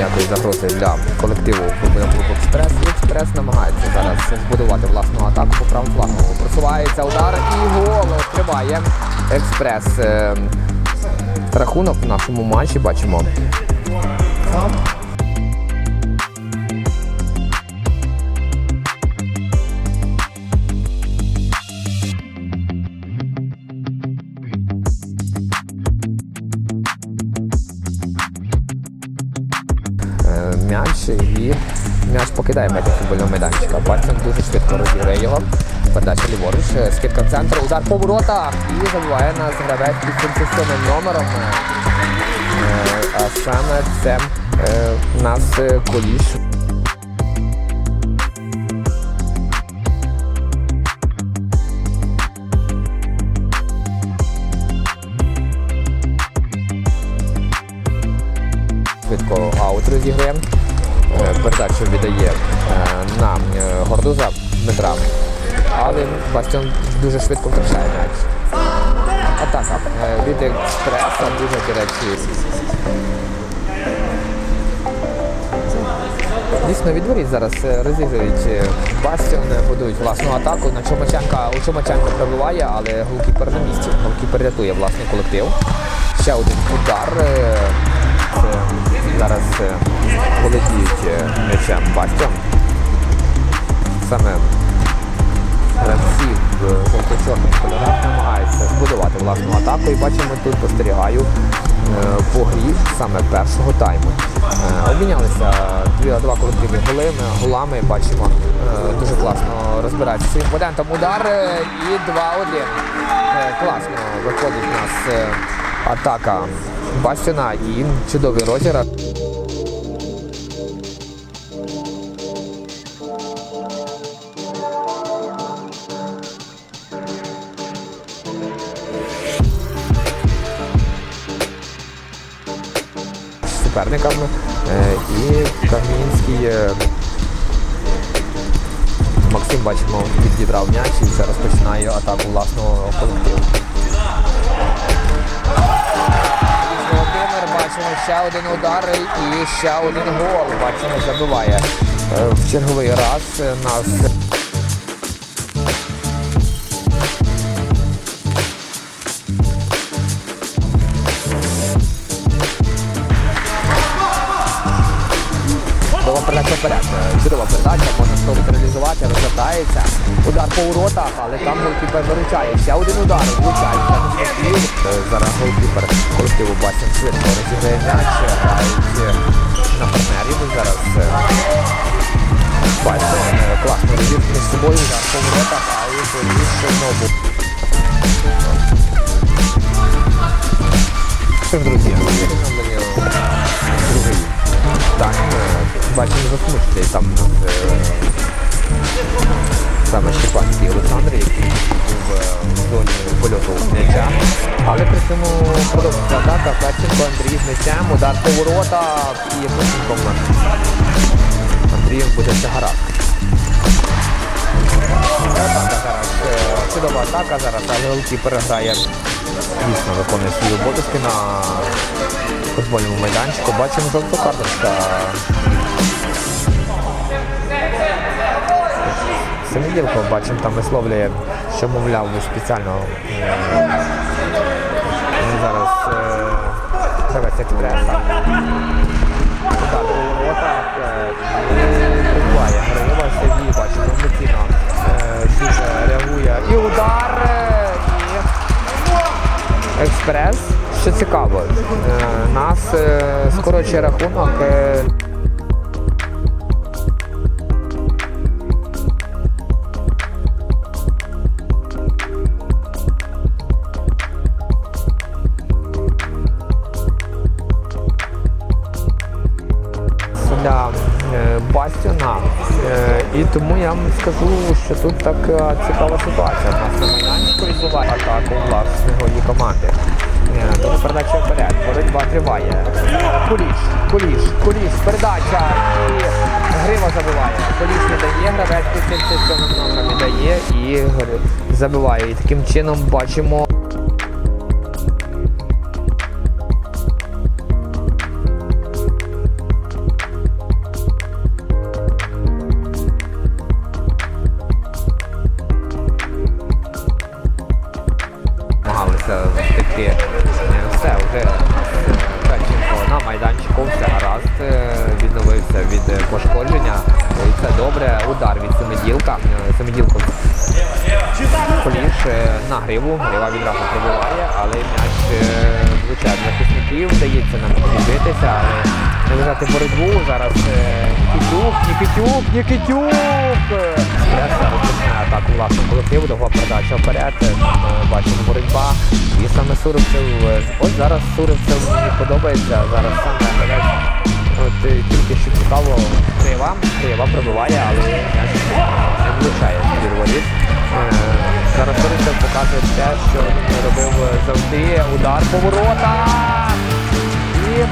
ніякої загрози для колективу футбольного клубу Експрес. Експрес намагається зараз збудувати власну атаку по правому флангу. Просувається удар і гол триває. Експрес. Е, Рахунок в нашому матчі бачимо. М'яч і м'яч покидає мети футбольного майданчика. Бартон дуже швидко розіграє його. Передача ліворуч, е, скидка в центр, удар по воротах і забуває нас гравець під 77 номером. Е, А саме це е, нас е, Коліш. Швидко аут розігрує. Е, Передачу віддає е, на е, Гордуза Дмитра. Але Бастіон дуже швидко втрачає м'яч. Атака від експреса дуже до. Дійсно від воріт зараз розігрують Бастіон, будують власну атаку. На Чумаченка у Чумаченко пробиває, але голкіпер на місці. Голкіпер рятує власний колектив. Ще один удар. Це зараз е, володіють е, м'ячем Бастіон. Саме гравці в жовто-чорних кольорах намагаються збудувати власну атаку. І бачимо тут спостерігаю е, по грі саме першого тайму. Обмінялися два колективні голи, голами. Бачимо, дуже класно розбирається своїм опонентом. Удар і 2-1. Е, Класно виходить у нас атака Бастіна і чудовий розіграш. суперникам. Е, І Камінський е, Максим, бачимо, відібрав м'яч і вже розпочинає атаку власного колективу. Володимир, бачимо ще один удар і ще один гол. Бачимо, забиває е, в черговий раз нас. Вперед. Передача, можна спробувати реалізувати, розвертається. Удар по воротах, але там голкіпер виручає. Ще один удар, влучається. Зараз колективу швидко розіграє м'яч, грають на партнерів. Зараз е, класно розіграє між собою, удар по воротах, але більше знову. Що ж, друзі, другий так, бачимо засмучений там е, саме Щепанський Олександр, який був е, в зоні польоту м'яча. Але при цьому продовжується атака. Флетченко Андрій з м'ячем, удар по воротах і нас. Андрієм буде зараз. е, Чудова атака зараз, але голкіпер грає дійсно виконує свої обов'язки на футбольному майданчику. Бачимо жовту карточка. Семиділко, бачимо, там висловлює, що мовляв спеціально е, зараз е, гравець експреса. Удар у воротах, е, прибуває бачимо, емоційно е, дуже реагує. І удар, е, і експрес. Що цікаво, е, нас е, скорочує рахунок. Для е, Бастіона. Е, І тому я вам скажу, що тут така цікава ситуація. У нас на майданчику відбуває атаку власної команди. Е, Тому передача вперед. Боротьба триває. Куліш, куліш, куліш, передача і грива забиває. Куліш не дає, гравець під 77 номером не дає і забиває. І таким чином бачимо. Семиділко Поліж е, на гриву, відразу пробиває, але м'яч е, влучає захисників, вдається нам відбитися, але не вважати боротьбу. Зараз е, Нікітюк, Нікітюк, Нікітюк! Розпочинає атаку власного колективу, довга передача вперед, бачимо боротьба. І саме Суровцев, е, ось зараз Суровцев мені подобається, зараз саме. От е, тільки що цікаво, Крива, Крива пробиває, але не влучає воріт. Е, Зараз Борисов показує те, що робив завжди. Удар поворота. І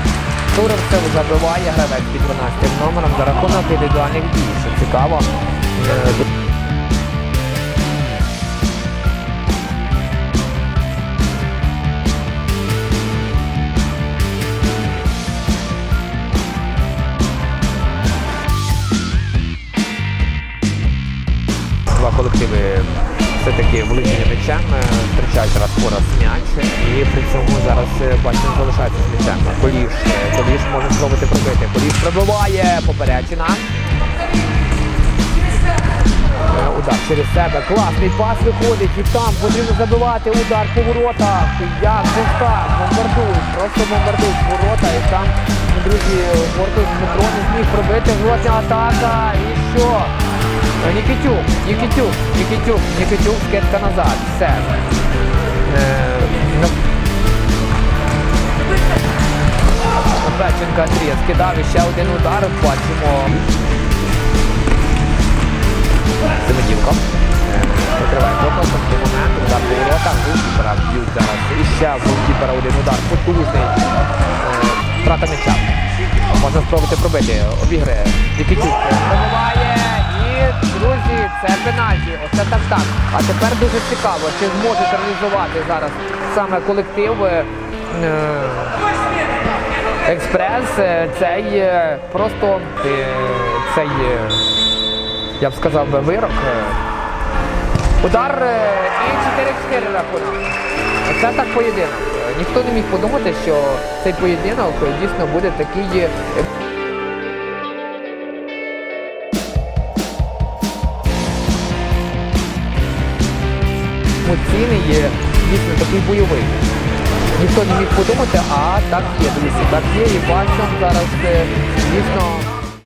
Туровцев забиває гравець під 12 номером за рахунок індивідуальних дій. Що цікаво. Все-таки володіння м'ячем, е, втрачають раз по раз м'яч і при цьому зараз е, бачимо залишається з м'ячем. Коліш, Коліш може спробувати пробити. Коліш пробиває поперечина. Е, Удар через себе. Класний пас виходить і там потрібно забивати удар по воротах. Як же так? Бомбардують, просто бомбардують ворота і там, друзі, Мортус Дмитро не зміг пробити. Жодня атака. І що? Е, Нікітюк, Нікітюк, Нікітюк, Нікітюк, скидка назад. Все. Печенка Андрія скидав ще один удар. Бачимо. Семенівко. Е, Прикриває фокус, в момент, удар по воротах, голкіпера б'ють зараз. І ще голкіпера один удар, потужний. Е, Втрата м'яча. Можна спробувати пробити. Обіграє. Нікітюк пробиває. Друзі, це пенальті. Оце так так. А тепер дуже цікаво, чи зможуть реалізувати зараз саме колектив. е, е, Експрес, е, цей просто цей, я б сказав би, вирок. Удар і 4-4 рахунок. Це так поєдинок. Ніхто не міг подумати, що цей поєдинок дійсно буде такий. Емоційний, е, дійсно такий бойовий. Ніхто не міг подумати, а так є, друзі, так є, і бачимо зараз е, дійсно